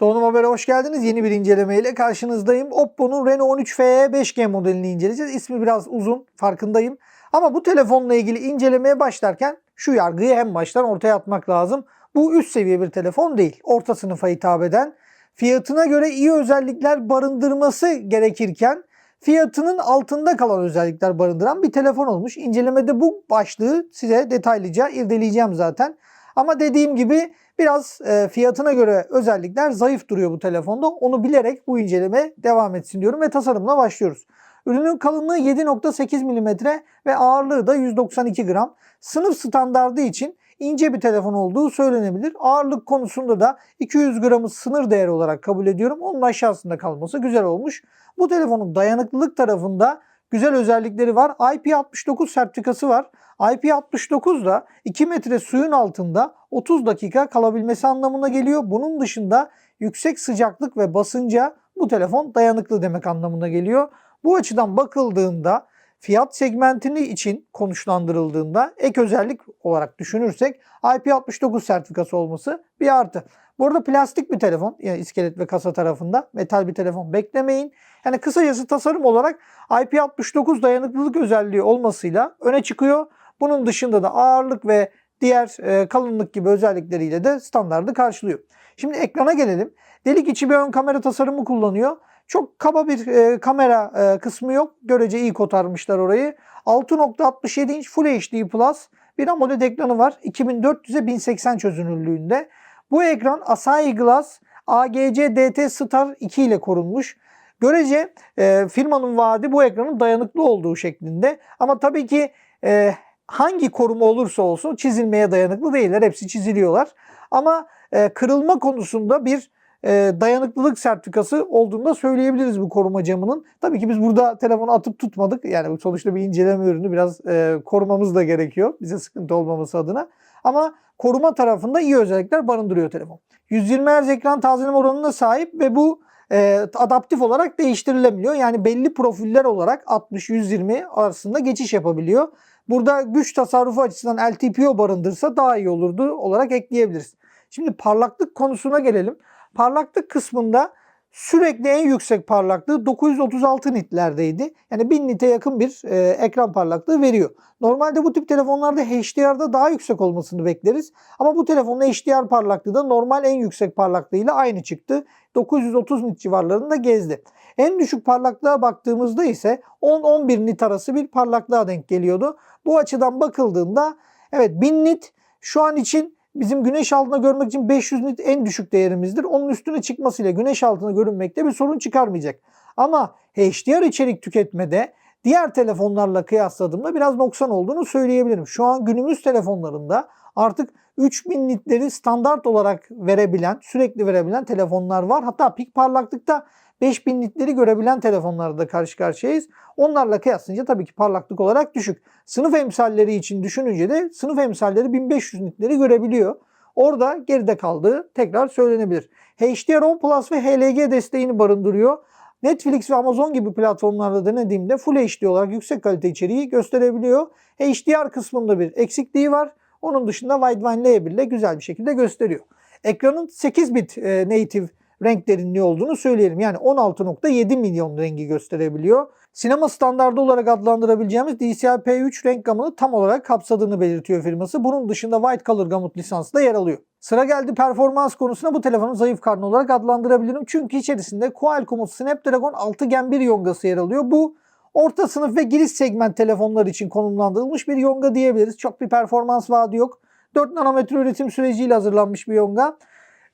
Donanım Haber'e hoş geldiniz. Yeni bir incelemeyle karşınızdayım. Oppo'nun Reno 13 FE 5G modelini inceleyeceğiz. İsmi biraz uzun, farkındayım. Ama bu telefonla ilgili incelemeye başlarken şu yargıyı hem baştan ortaya atmak lazım. Bu üst seviye bir telefon değil. Orta sınıfa hitap eden, fiyatına göre iyi özellikler barındırması gerekirken fiyatının altında kalan özellikler barındıran bir telefon olmuş. İncelemede bu başlığı size detaylıca irdeleyeceğim zaten. Ama dediğim gibi biraz e, fiyatına göre özellikler zayıf duruyor bu telefonda. Onu bilerek bu inceleme devam etsin diyorum ve tasarımla başlıyoruz. Ürünün kalınlığı 7.8 mm ve ağırlığı da 192 gram. Sınıf standardı için ince bir telefon olduğu söylenebilir. Ağırlık konusunda da 200 gramı sınır değeri olarak kabul ediyorum. Onun aşağısında kalması güzel olmuş. Bu telefonun dayanıklılık tarafında güzel özellikleri var. IP69 sertifikası var. IP69 da 2 metre suyun altında 30 dakika kalabilmesi anlamına geliyor. Bunun dışında yüksek sıcaklık ve basınca bu telefon dayanıklı demek anlamına geliyor. Bu açıdan bakıldığında fiyat segmentini için konuşlandırıldığında ek özellik olarak düşünürsek IP69 sertifikası olması bir artı. Bu arada plastik bir telefon yani iskelet ve kasa tarafında metal bir telefon beklemeyin. Yani kısacası tasarım olarak IP69 dayanıklılık özelliği olmasıyla öne çıkıyor. Bunun dışında da ağırlık ve diğer e, kalınlık gibi özellikleriyle de standardı karşılıyor. Şimdi ekrana gelelim. Delik içi bir ön kamera tasarımı kullanıyor. Çok kaba bir e, kamera e, kısmı yok. Görece iyi kotarmışlar orayı. 6.67 inç Full HD Plus bir AMOLED ekranı var. 2400'e 1080 çözünürlüğünde. Bu ekran Asahi Glass AGC DT Star 2 ile korunmuş. Görece e, firmanın vaadi bu ekranın dayanıklı olduğu şeklinde. Ama tabii ki e, hangi koruma olursa olsun çizilmeye dayanıklı değiller. Hepsi çiziliyorlar. Ama e, kırılma konusunda bir e, dayanıklılık sertifikası olduğunu da söyleyebiliriz bu koruma camının. Tabii ki biz burada telefonu atıp tutmadık. Yani sonuçta bir inceleme ürünü biraz e, korumamız da gerekiyor. Bize sıkıntı olmaması adına. Ama koruma tarafında iyi özellikler barındırıyor telefon. 120 Hz ekran tazeleme oranına sahip ve bu e, adaptif olarak değiştirilebiliyor. Yani belli profiller olarak 60-120 arasında geçiş yapabiliyor. Burada güç tasarrufu açısından LTPO barındırsa daha iyi olurdu olarak ekleyebiliriz. Şimdi parlaklık konusuna gelelim. Parlaklık kısmında sürekli en yüksek parlaklığı 936 nitlerdeydi. Yani 1000 nite yakın bir e, ekran parlaklığı veriyor. Normalde bu tip telefonlarda HDR'da daha yüksek olmasını bekleriz. Ama bu telefonun HDR parlaklığı da normal en yüksek parlaklığıyla aynı çıktı. 930 nit civarlarında gezdi. En düşük parlaklığa baktığımızda ise 10-11 nit arası bir parlaklığa denk geliyordu. Bu açıdan bakıldığında evet 1000 nit şu an için bizim güneş altında görmek için 500 nit en düşük değerimizdir. Onun üstüne çıkmasıyla güneş altında görünmekte bir sorun çıkarmayacak. Ama HDR içerik tüketmede diğer telefonlarla kıyasladığımda biraz noksan olduğunu söyleyebilirim. Şu an günümüz telefonlarında artık 3000 nitleri standart olarak verebilen, sürekli verebilen telefonlar var. Hatta pik parlaklıkta 5000 nitleri görebilen telefonlarla karşı karşıyayız. Onlarla kıyaslayınca tabii ki parlaklık olarak düşük. Sınıf emsalleri için düşününce de sınıf emsalleri 1500 nitleri görebiliyor. Orada geride kaldığı tekrar söylenebilir. HDR10 Plus ve HLG desteğini barındırıyor. Netflix ve Amazon gibi platformlarda denediğimde Full HD olarak yüksek kalite içeriği gösterebiliyor. HDR kısmında bir eksikliği var. Onun dışında Widevine L1 ile güzel bir şekilde gösteriyor. Ekranın 8 bit e, native renk derinliği olduğunu söyleyelim. Yani 16.7 milyon rengi gösterebiliyor. Sinema standardı olarak adlandırabileceğimiz DCI-P3 renk gamını tam olarak kapsadığını belirtiyor firması. Bunun dışında White Color Gamut lisansı da yer alıyor. Sıra geldi performans konusuna bu telefonu zayıf karnı olarak adlandırabilirim. Çünkü içerisinde Qualcomm'un Snapdragon 6 Gen 1 yongası yer alıyor. Bu orta sınıf ve giriş segment telefonlar için konumlandırılmış bir yonga diyebiliriz. Çok bir performans vaadi yok. 4 nanometre üretim süreciyle hazırlanmış bir yonga.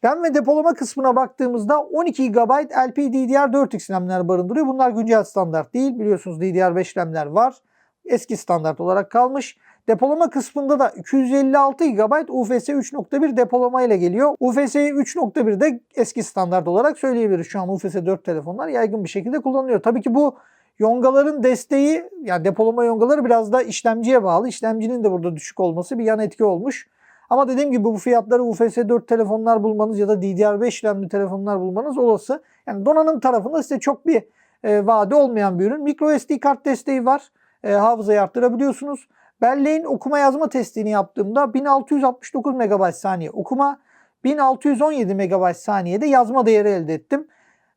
RAM ve depolama kısmına baktığımızda 12 GB LPDDR4X RAM'ler barındırıyor. Bunlar güncel standart değil. Biliyorsunuz DDR5 RAM'ler var. Eski standart olarak kalmış. Depolama kısmında da 256 GB UFS 3.1 depolama ile geliyor. UFS 3.1 de eski standart olarak söyleyebiliriz. Şu an UFS 4 telefonlar yaygın bir şekilde kullanılıyor. Tabii ki bu yongaların desteği yani depolama yongaları biraz da işlemciye bağlı. İşlemcinin de burada düşük olması bir yan etki olmuş. Ama dediğim gibi bu fiyatları UFS 4 telefonlar bulmanız ya da DDR5 RAM'li telefonlar bulmanız olası. Yani donanım tarafında size çok bir e, vade olmayan bir ürün. Micro SD kart desteği var. E, hafızayı arttırabiliyorsunuz. Belleğin okuma yazma testini yaptığımda 1669 MB saniye okuma, 1617 MB saniyede yazma değeri elde ettim.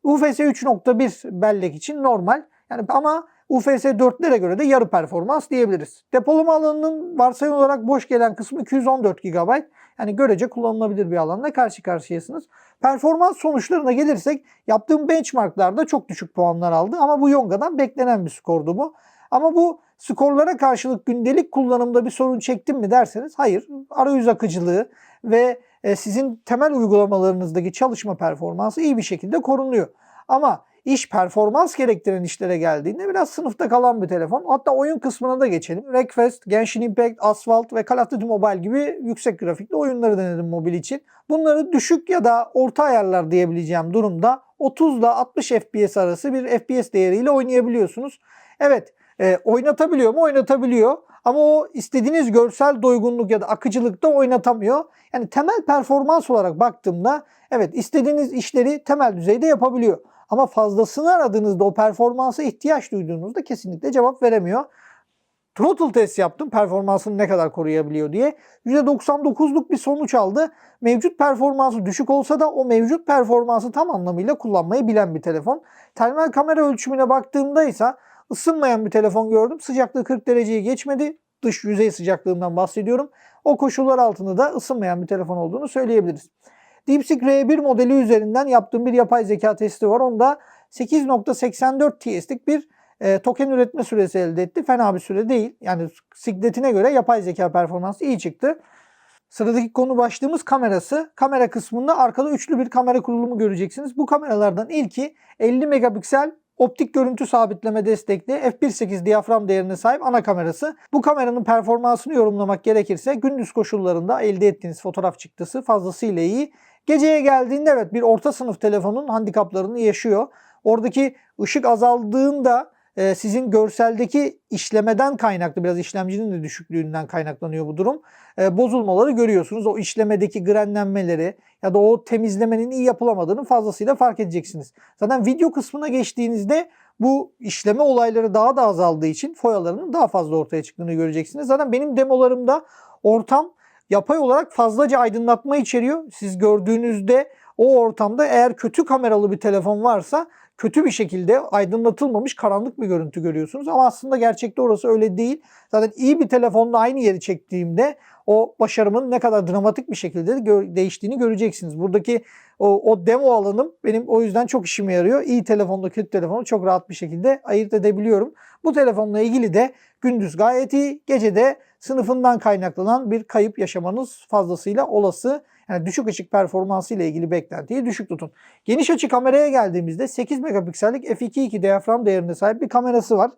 UFS 3.1 bellek için normal. Yani ama UFS 4'lere göre de yarı performans diyebiliriz. Depolama alanının varsayım olarak boş gelen kısmı 214 GB. Yani görece kullanılabilir bir alanla karşı karşıyasınız. Performans sonuçlarına gelirsek yaptığım benchmarklarda çok düşük puanlar aldı ama bu Yonga'dan beklenen bir skordu bu. Ama bu skorlara karşılık gündelik kullanımda bir sorun çektim mi derseniz hayır. Arayüz akıcılığı ve e, sizin temel uygulamalarınızdaki çalışma performansı iyi bir şekilde korunuyor. Ama iş performans gerektiren işlere geldiğinde biraz sınıfta kalan bir telefon. Hatta oyun kısmına da geçelim. Wreckfest, Genshin Impact, Asphalt ve Call of Duty Mobile gibi yüksek grafikli oyunları denedim mobil için. Bunları düşük ya da orta ayarlar diyebileceğim durumda 30 ile 60 FPS arası bir FPS değeriyle oynayabiliyorsunuz. Evet e, oynatabiliyor mu? Oynatabiliyor. Ama o istediğiniz görsel doygunluk ya da akıcılıkta oynatamıyor. Yani temel performans olarak baktığımda evet istediğiniz işleri temel düzeyde yapabiliyor. Ama fazlasını aradığınızda o performansa ihtiyaç duyduğunuzda kesinlikle cevap veremiyor. Throttle test yaptım performansını ne kadar koruyabiliyor diye. %99'luk bir sonuç aldı. Mevcut performansı düşük olsa da o mevcut performansı tam anlamıyla kullanmayı bilen bir telefon. Termal kamera ölçümüne baktığımda ise ısınmayan bir telefon gördüm. Sıcaklığı 40 dereceyi geçmedi. Dış yüzey sıcaklığından bahsediyorum. O koşullar altında da ısınmayan bir telefon olduğunu söyleyebiliriz. DeepSeek R1 modeli üzerinden yaptığım bir yapay zeka testi var. Onda 8.84 TS'lik bir e, token üretme süresi elde etti. Fena bir süre değil. Yani sikletine göre yapay zeka performansı iyi çıktı. Sıradaki konu başlığımız kamerası. Kamera kısmında arkada üçlü bir kamera kurulumu göreceksiniz. Bu kameralardan ilki 50 megapiksel optik görüntü sabitleme destekli f1.8 diyafram değerine sahip ana kamerası. Bu kameranın performansını yorumlamak gerekirse gündüz koşullarında elde ettiğiniz fotoğraf çıktısı fazlasıyla iyi. Geceye geldiğinde evet bir orta sınıf telefonun handikaplarını yaşıyor. Oradaki ışık azaldığında e, sizin görseldeki işlemeden kaynaklı biraz işlemcinin de düşüklüğünden kaynaklanıyor bu durum. E, bozulmaları görüyorsunuz. O işlemedeki grenlenmeleri ya da o temizlemenin iyi yapılamadığını fazlasıyla fark edeceksiniz. Zaten video kısmına geçtiğinizde bu işleme olayları daha da azaldığı için foyalarının daha fazla ortaya çıktığını göreceksiniz. Zaten benim demolarımda ortam yapay olarak fazlaca aydınlatma içeriyor. Siz gördüğünüzde o ortamda eğer kötü kameralı bir telefon varsa kötü bir şekilde aydınlatılmamış karanlık bir görüntü görüyorsunuz. Ama aslında gerçekte orası öyle değil. Zaten iyi bir telefonla aynı yeri çektiğimde o başarımın ne kadar dramatik bir şekilde değiştiğini göreceksiniz. Buradaki o, o demo alanım benim o yüzden çok işime yarıyor. İyi telefonla kötü telefonu çok rahat bir şekilde ayırt edebiliyorum. Bu telefonla ilgili de gündüz gayet iyi, gece de sınıfından kaynaklanan bir kayıp yaşamanız fazlasıyla olası. Yani düşük ışık performansı ile ilgili beklentiyi düşük tutun. Geniş açı kameraya geldiğimizde 8 megapiksellik f2.2 diyafram değerine sahip bir kamerası var.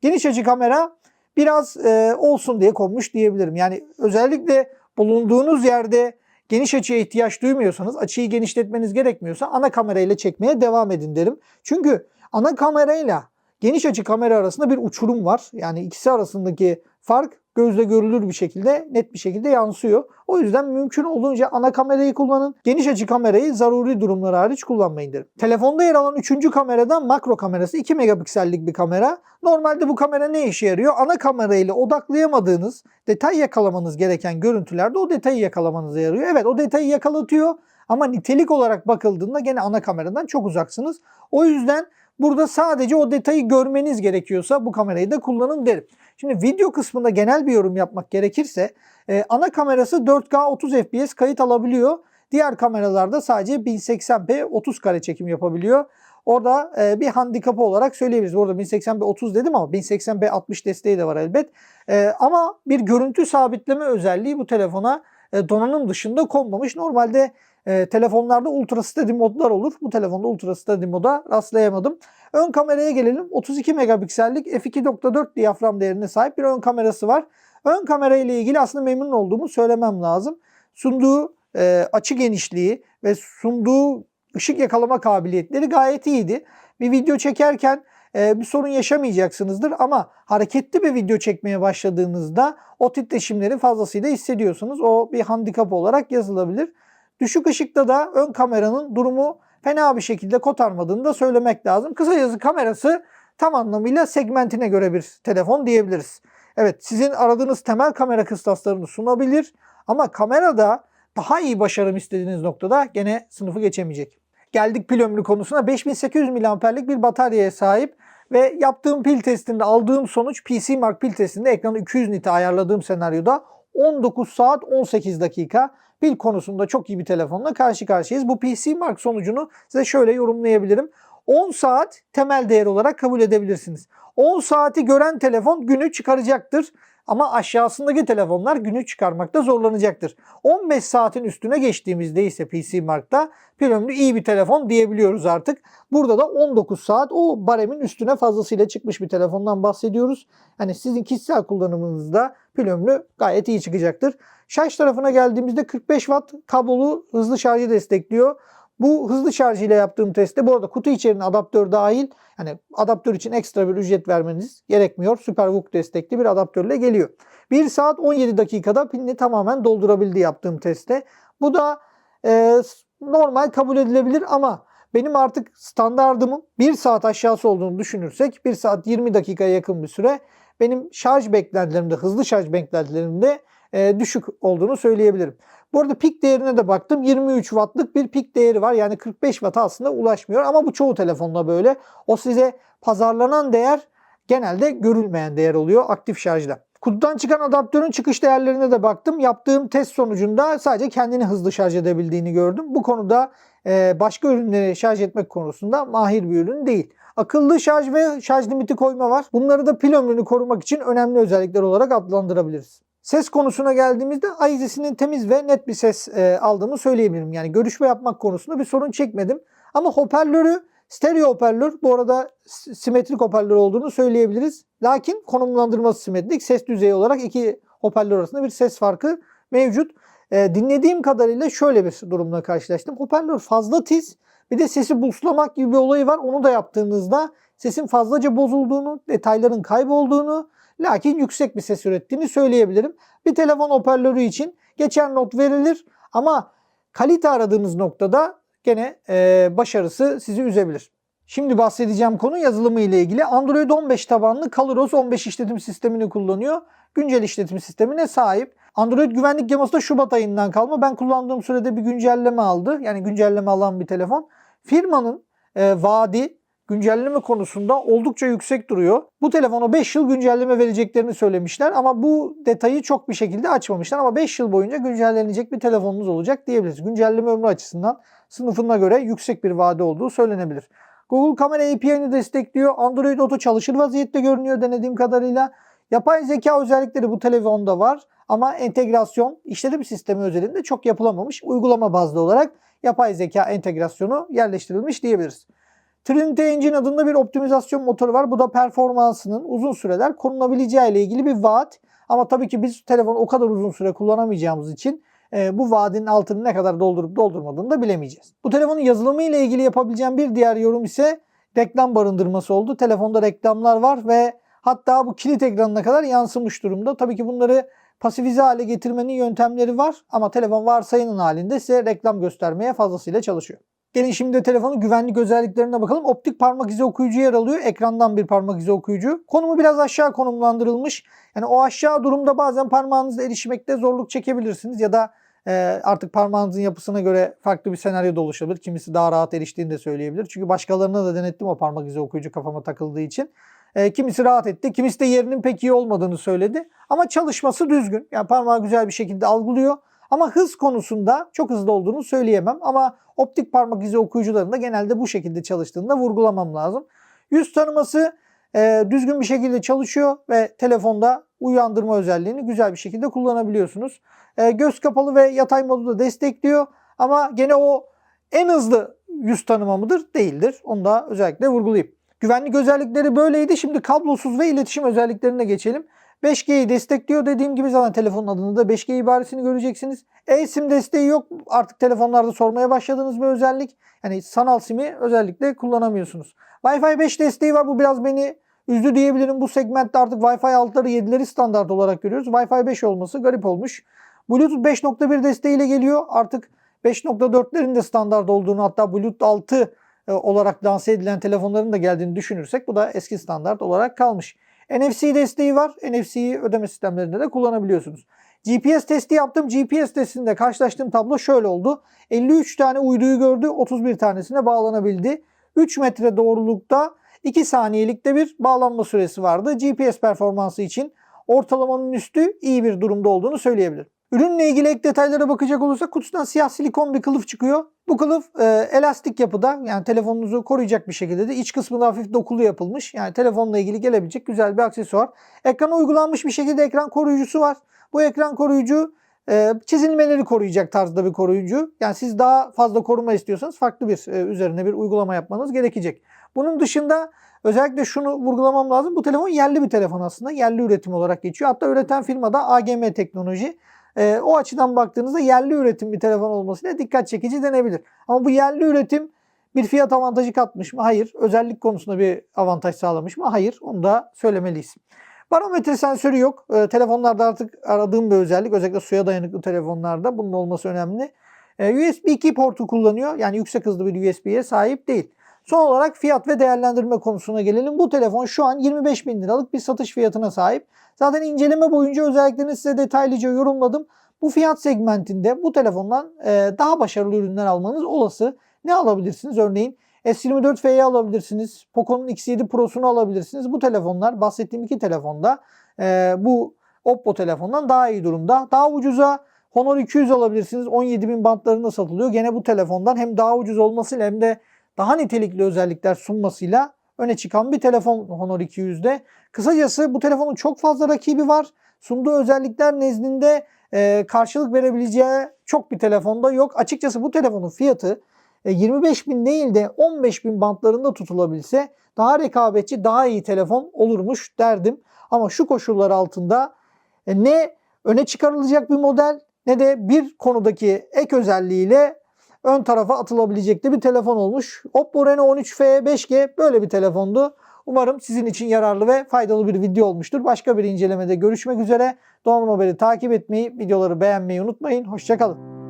Geniş açı kamera biraz e, olsun diye konmuş diyebilirim. Yani özellikle bulunduğunuz yerde geniş açıya ihtiyaç duymuyorsanız, açıyı genişletmeniz gerekmiyorsa ana kamerayla çekmeye devam edin derim. Çünkü ana kamerayla geniş açı kamera arasında bir uçurum var. Yani ikisi arasındaki fark gözle görülür bir şekilde, net bir şekilde yansıyor. O yüzden mümkün olduğunca ana kamerayı kullanın. Geniş açı kamerayı zaruri durumlar hariç kullanmayın derim. Telefonda yer alan üçüncü kamerada makro kamerası 2 megapiksellik bir kamera. Normalde bu kamera ne işe yarıyor? Ana kamerayla odaklayamadığınız, detay yakalamanız gereken görüntülerde o detayı yakalamanıza yarıyor. Evet o detayı yakalatıyor ama nitelik olarak bakıldığında gene ana kameradan çok uzaksınız. O yüzden burada sadece o detayı görmeniz gerekiyorsa bu kamerayı da kullanın derim. Şimdi video kısmında genel bir yorum yapmak gerekirse e, ana kamerası 4K 30 FPS kayıt alabiliyor. Diğer kameralarda sadece 1080p 30 kare çekim yapabiliyor. Orada e, bir handikapı olarak söyleyebiliriz. Orada 1080p 30 dedim ama 1080p 60 desteği de var elbet. E, ama bir görüntü sabitleme özelliği bu telefona e, donanım dışında konmamış. Normalde e, telefonlarda ultra steady modlar olur. Bu telefonda ultra steady moda rastlayamadım. Ön kameraya gelelim. 32 megapiksellik f2.4 diyafram değerine sahip bir ön kamerası var. Ön kamera ile ilgili aslında memnun olduğumu söylemem lazım. Sunduğu e, açı genişliği ve sunduğu ışık yakalama kabiliyetleri gayet iyiydi. Bir video çekerken e, bir sorun yaşamayacaksınızdır ama hareketli bir video çekmeye başladığınızda o titreşimleri fazlasıyla hissediyorsunuz. O bir handikap olarak yazılabilir. Düşük ışıkta da ön kameranın durumu fena bir şekilde kotarmadığını da söylemek lazım. Kısacası kamerası tam anlamıyla segmentine göre bir telefon diyebiliriz. Evet sizin aradığınız temel kamera kıstaslarını sunabilir ama kamerada daha iyi başarım istediğiniz noktada gene sınıfı geçemeyecek. Geldik pil ömrü konusuna. 5800 mAh'lik bir bataryaya sahip ve yaptığım pil testinde aldığım sonuç PC Mark pil testinde ekranı 200 nite ayarladığım senaryoda 19 saat 18 dakika pil konusunda çok iyi bir telefonla karşı karşıyayız. Bu PC Mark sonucunu size şöyle yorumlayabilirim. 10 saat temel değer olarak kabul edebilirsiniz. 10 saati gören telefon günü çıkaracaktır. Ama aşağısındaki telefonlar günü çıkarmakta zorlanacaktır. 15 saatin üstüne geçtiğimizde ise PC Mark'ta pil ömrü iyi bir telefon diyebiliyoruz artık. Burada da 19 saat o baremin üstüne fazlasıyla çıkmış bir telefondan bahsediyoruz. Hani sizin kişisel kullanımınızda pil ömrü gayet iyi çıkacaktır. Şarj tarafına geldiğimizde 45 watt kablolu hızlı şarjı destekliyor. Bu hızlı şarj ile yaptığım testte bu arada kutu içerisinde adaptör dahil. Yani adaptör için ekstra bir ücret vermeniz gerekmiyor. SuperVOOC destekli bir adaptörle geliyor. 1 saat 17 dakikada pilini tamamen doldurabildi yaptığım testte. Bu da e, normal kabul edilebilir ama benim artık standardımın 1 saat aşağısı olduğunu düşünürsek 1 saat 20 dakikaya yakın bir süre benim şarj beklentilerimde, hızlı şarj beklentilerimde e, düşük olduğunu söyleyebilirim. Bu arada pik değerine de baktım. 23 wattlık bir pik değeri var. Yani 45 watt aslında ulaşmıyor ama bu çoğu telefonda böyle. O size pazarlanan değer genelde görülmeyen değer oluyor aktif şarjda. Kutudan çıkan adaptörün çıkış değerlerine de baktım. Yaptığım test sonucunda sadece kendini hızlı şarj edebildiğini gördüm. Bu konuda e, başka ürünleri şarj etmek konusunda mahir bir ürün değil. Akıllı şarj ve şarj limiti koyma var. Bunları da pil ömrünü korumak için önemli özellikler olarak adlandırabiliriz. Ses konusuna geldiğimizde Aizes'inin temiz ve net bir ses e, aldığımı söyleyebilirim. Yani görüşme yapmak konusunda bir sorun çekmedim. Ama hoparlörü stereo hoparlör bu arada simetrik hoparlör olduğunu söyleyebiliriz. Lakin konumlandırması simetrik. Ses düzeyi olarak iki hoparlör arasında bir ses farkı mevcut. E, dinlediğim kadarıyla şöyle bir durumla karşılaştım. Hoparlör fazla tiz. Bir de sesi buslamak gibi bir olayı var. Onu da yaptığınızda sesin fazlaca bozulduğunu, detayların kaybolduğunu, lakin yüksek bir ses ürettiğini söyleyebilirim. Bir telefon hoparlörü için geçer not verilir ama kalite aradığınız noktada gene e, başarısı sizi üzebilir. Şimdi bahsedeceğim konu yazılımı ile ilgili. Android 15 tabanlı ColorOS 15 işletim sistemini kullanıyor. Güncel işletim sistemine sahip. Android güvenlik yaması da Şubat ayından kalma. Ben kullandığım sürede bir güncelleme aldı. Yani güncelleme alan bir telefon. Firmanın e, vaadi güncelleme konusunda oldukça yüksek duruyor. Bu telefona 5 yıl güncelleme vereceklerini söylemişler ama bu detayı çok bir şekilde açmamışlar ama 5 yıl boyunca güncellenecek bir telefonunuz olacak diyebiliriz. Güncelleme ömrü açısından sınıfına göre yüksek bir vade olduğu söylenebilir. Google Kamera API'ni destekliyor. Android Auto çalışır vaziyette görünüyor denediğim kadarıyla. Yapay zeka özellikleri bu telefonda var ama entegrasyon işletim sistemi özelinde çok yapılamamış. Uygulama bazlı olarak yapay zeka entegrasyonu yerleştirilmiş diyebiliriz. Trinity Engine adında bir optimizasyon motoru var. Bu da performansının uzun süreler korunabileceği ile ilgili bir vaat. Ama tabii ki biz telefonu o kadar uzun süre kullanamayacağımız için e, bu vaadin altını ne kadar doldurup doldurmadığını da bilemeyeceğiz. Bu telefonun yazılımı ile ilgili yapabileceğim bir diğer yorum ise reklam barındırması oldu. Telefonda reklamlar var ve hatta bu kilit ekranına kadar yansımış durumda. Tabii ki bunları pasifize hale getirmenin yöntemleri var ama telefon varsayının halinde size reklam göstermeye fazlasıyla çalışıyor. Gelin şimdi de telefonun güvenlik özelliklerine bakalım. Optik parmak izi okuyucu yer alıyor. Ekrandan bir parmak izi okuyucu. Konumu biraz aşağı konumlandırılmış. Yani o aşağı durumda bazen parmağınızla erişmekte zorluk çekebilirsiniz ya da e, artık parmağınızın yapısına göre farklı bir senaryo da oluşabilir. Kimisi daha rahat eriştiğini de söyleyebilir. Çünkü başkalarına da denettim o parmak izi okuyucu kafama takıldığı için. E, kimisi rahat etti, kimisi de yerinin pek iyi olmadığını söyledi. Ama çalışması düzgün. Yani parmağı güzel bir şekilde algılıyor. Ama hız konusunda çok hızlı olduğunu söyleyemem. Ama optik parmak izi okuyucularında genelde bu şekilde çalıştığında vurgulamam lazım. Yüz tanıması e, düzgün bir şekilde çalışıyor ve telefonda uyandırma özelliğini güzel bir şekilde kullanabiliyorsunuz. E, göz kapalı ve yatay modu da destekliyor. Ama gene o en hızlı yüz tanıma mıdır? Değildir. Onu da özellikle vurgulayayım. Güvenlik özellikleri böyleydi. Şimdi kablosuz ve iletişim özelliklerine geçelim. 5G'yi destekliyor dediğim gibi zaten telefonun adında da 5G ibaresini göreceksiniz. E-SIM desteği yok. Artık telefonlarda sormaya başladığınız bir özellik. Yani sanal SIM'i özellikle kullanamıyorsunuz. Wi-Fi 5 desteği var. Bu biraz beni üzdü diyebilirim. Bu segmentte artık Wi-Fi 6'ları 7'leri standart olarak görüyoruz. Wi-Fi 5 olması garip olmuş. Bluetooth 5.1 desteğiyle geliyor. Artık 5.4'lerin de standart olduğunu hatta Bluetooth 6 e, olarak lanse edilen telefonların da geldiğini düşünürsek bu da eski standart olarak kalmış. NFC desteği var. NFC'yi ödeme sistemlerinde de kullanabiliyorsunuz. GPS testi yaptım. GPS testinde karşılaştığım tablo şöyle oldu. 53 tane uyduyu gördü. 31 tanesine bağlanabildi. 3 metre doğrulukta 2 saniyelikte bir bağlanma süresi vardı. GPS performansı için ortalamanın üstü iyi bir durumda olduğunu söyleyebilirim. Ürünle ilgili ek detaylara bakacak olursak kutusundan siyah silikon bir kılıf çıkıyor. Bu kılıf e, elastik yapıda yani telefonunuzu koruyacak bir şekilde de iç kısmında hafif dokulu yapılmış. Yani telefonla ilgili gelebilecek güzel bir aksesuar. Ekrana uygulanmış bir şekilde ekran koruyucusu var. Bu ekran koruyucu e, çizilmeleri koruyacak tarzda bir koruyucu. Yani siz daha fazla koruma istiyorsanız farklı bir e, üzerine bir uygulama yapmanız gerekecek. Bunun dışında özellikle şunu vurgulamam lazım. Bu telefon yerli bir telefon aslında. Yerli üretim olarak geçiyor. Hatta üreten firma da AGM Teknoloji. E, o açıdan baktığınızda yerli üretim bir telefon olmasıyla dikkat çekici denebilir. Ama bu yerli üretim bir fiyat avantajı katmış mı? Hayır. Özellik konusunda bir avantaj sağlamış mı? Hayır. Onu da söylemeliyiz. Barometre sensörü yok. E, telefonlarda artık aradığım bir özellik. Özellikle suya dayanıklı telefonlarda bunun olması önemli. E, USB 2 portu kullanıyor. Yani yüksek hızlı bir USB'ye sahip değil. Son olarak fiyat ve değerlendirme konusuna gelelim. Bu telefon şu an 25 bin liralık bir satış fiyatına sahip. Zaten inceleme boyunca özelliklerini size detaylıca yorumladım. Bu fiyat segmentinde bu telefondan e, daha başarılı ürünler almanız olası. Ne alabilirsiniz? Örneğin S24 FE alabilirsiniz. Poco'nun X7 Pro'sunu alabilirsiniz. Bu telefonlar bahsettiğim iki telefonda e, bu Oppo telefondan daha iyi durumda. Daha ucuza Honor 200 alabilirsiniz. 17.000 bantlarında satılıyor. Gene bu telefondan hem daha ucuz olmasıyla hem de daha nitelikli özellikler sunmasıyla öne çıkan bir telefon Honor 200'de. Kısacası bu telefonun çok fazla rakibi var. Sunduğu özellikler nezdinde e, karşılık verebileceği çok bir telefonda yok. Açıkçası bu telefonun fiyatı e, 25 bin değil de 15 bin bantlarında tutulabilse daha rekabetçi, daha iyi telefon olurmuş derdim. Ama şu koşullar altında e, ne öne çıkarılacak bir model ne de bir konudaki ek özelliğiyle ön tarafa atılabilecek de bir telefon olmuş. Oppo Reno 13 FE 5G böyle bir telefondu. Umarım sizin için yararlı ve faydalı bir video olmuştur. Başka bir incelemede görüşmek üzere. Donanım Haber'i takip etmeyi, videoları beğenmeyi unutmayın. Hoşçakalın.